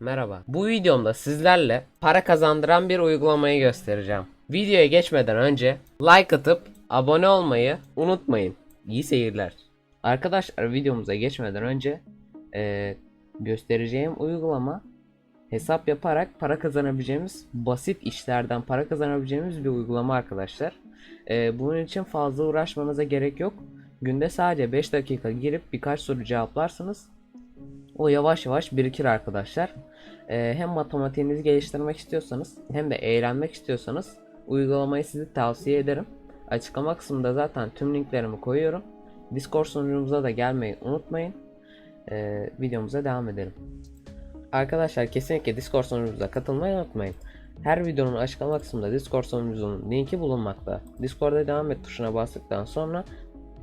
Merhaba. Bu videomda sizlerle para kazandıran bir uygulamayı göstereceğim. Videoya geçmeden önce like atıp abone olmayı unutmayın. İyi seyirler. Arkadaşlar videomuza geçmeden önce eee, göstereceğim uygulama hesap yaparak para kazanabileceğimiz basit işlerden para kazanabileceğimiz bir uygulama arkadaşlar. Eee, bunun için fazla uğraşmanıza gerek yok. Günde sadece 5 dakika girip birkaç soru cevaplarsınız. O yavaş yavaş birikir arkadaşlar. Ee, hem matematiğinizi geliştirmek istiyorsanız hem de eğlenmek istiyorsanız uygulamayı size tavsiye ederim. Açıklama kısmında zaten tüm linklerimi koyuyorum. Discord sunucumuza da gelmeyi unutmayın. Ee, videomuza devam edelim. Arkadaşlar kesinlikle Discord sunucumuza katılmayı unutmayın. Her videonun açıklama kısmında Discord sunucumuzun linki bulunmakta. Discord'a devam et tuşuna bastıktan sonra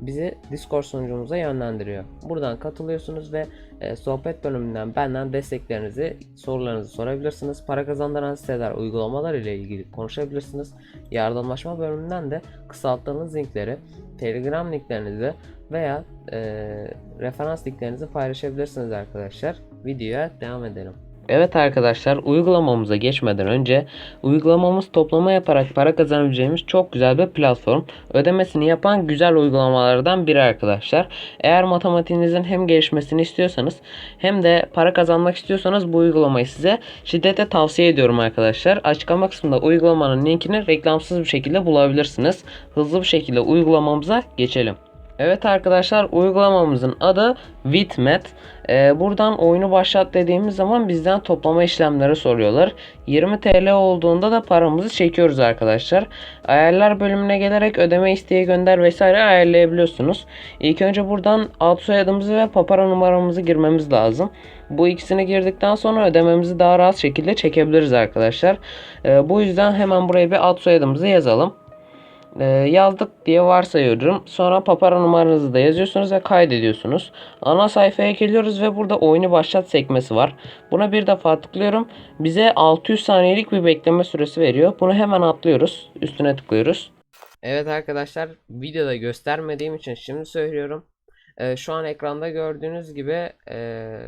bizi Discord sunucumuza yönlendiriyor. Buradan katılıyorsunuz ve e, sohbet bölümünden benden desteklerinizi, sorularınızı sorabilirsiniz. Para kazandıran siteler, uygulamalar ile ilgili konuşabilirsiniz. Yardımlaşma bölümünden de kısalttığınız linkleri, Telegram linklerinizi veya e, referans linklerinizi paylaşabilirsiniz arkadaşlar. Videoya devam edelim. Evet arkadaşlar uygulamamıza geçmeden önce uygulamamız toplama yaparak para kazanabileceğimiz çok güzel bir platform. Ödemesini yapan güzel uygulamalardan biri arkadaşlar. Eğer matematiğinizin hem gelişmesini istiyorsanız hem de para kazanmak istiyorsanız bu uygulamayı size şiddetle tavsiye ediyorum arkadaşlar. Açıklama kısmında uygulamanın linkini reklamsız bir şekilde bulabilirsiniz. Hızlı bir şekilde uygulamamıza geçelim. Evet arkadaşlar uygulamamızın adı Witmet. Ee, buradan oyunu başlat dediğimiz zaman bizden toplama işlemleri soruyorlar. 20 TL olduğunda da paramızı çekiyoruz arkadaşlar. Ayarlar bölümüne gelerek ödeme isteği gönder vesaire ayarlayabiliyorsunuz. İlk önce buradan ad soyadımızı ve papara numaramızı girmemiz lazım. Bu ikisini girdikten sonra ödememizi daha rahat şekilde çekebiliriz arkadaşlar. Ee, bu yüzden hemen buraya bir ad soyadımızı yazalım. Ee, yazdık diye varsayıyorum. Sonra papara numaranızı da yazıyorsunuz ve kaydediyorsunuz. Ana sayfaya geliyoruz ve burada oyunu başlat sekmesi var. Buna bir defa tıklıyorum. Bize 600 saniyelik bir bekleme süresi veriyor. Bunu hemen atlıyoruz. Üstüne tıklıyoruz. Evet arkadaşlar videoda göstermediğim için şimdi söylüyorum. Ee, şu an ekranda gördüğünüz gibi e,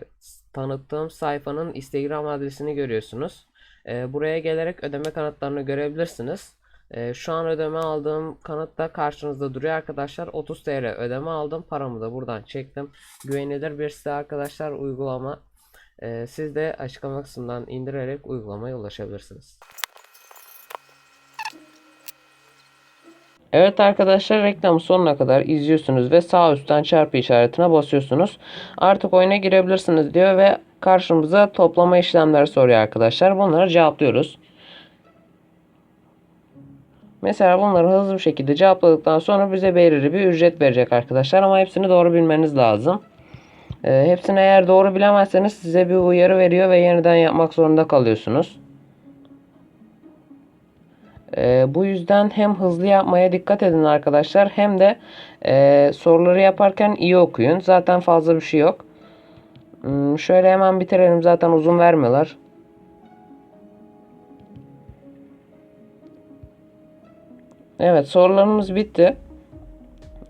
tanıttığım sayfanın Instagram adresini görüyorsunuz. Ee, buraya gelerek ödeme kanıtlarını görebilirsiniz. Ee, şu an ödeme aldığım kanıt da karşınızda duruyor arkadaşlar. 30 TL ödeme aldım. Paramı da buradan çektim. Güvenilir bir site arkadaşlar uygulama. Ee, siz de açıklama kısmından indirerek uygulamaya ulaşabilirsiniz. Evet arkadaşlar reklamı sonuna kadar izliyorsunuz ve sağ üstten çarpı işaretine basıyorsunuz. Artık oyuna girebilirsiniz diyor ve karşımıza toplama işlemleri soruyor arkadaşlar. Bunları cevaplıyoruz. Mesela bunları hızlı bir şekilde cevapladıktan sonra bize belirli bir ücret verecek arkadaşlar. Ama hepsini doğru bilmeniz lazım. Ee, hepsini eğer doğru bilemezseniz size bir uyarı veriyor ve yeniden yapmak zorunda kalıyorsunuz. Ee, bu yüzden hem hızlı yapmaya dikkat edin arkadaşlar hem de e, soruları yaparken iyi okuyun. Zaten fazla bir şey yok. Hmm, şöyle hemen bitirelim zaten uzun vermiyorlar. Evet sorularımız bitti.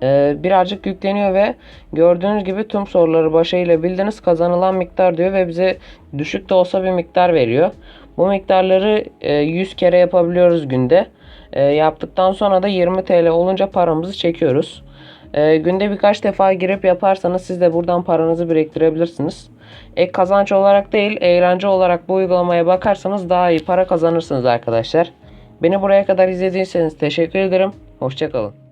Ee, birazcık yükleniyor ve gördüğünüz gibi tüm soruları başarıyla bildiniz. Kazanılan miktar diyor ve bize düşük de olsa bir miktar veriyor. Bu miktarları e, 100 kere yapabiliyoruz günde. E, yaptıktan sonra da 20 TL olunca paramızı çekiyoruz. E, günde birkaç defa girip yaparsanız siz de buradan paranızı biriktirebilirsiniz. Ek kazanç olarak değil eğlence olarak bu uygulamaya bakarsanız daha iyi para kazanırsınız arkadaşlar. Beni buraya kadar izlediyseniz teşekkür ederim. Hoşçakalın.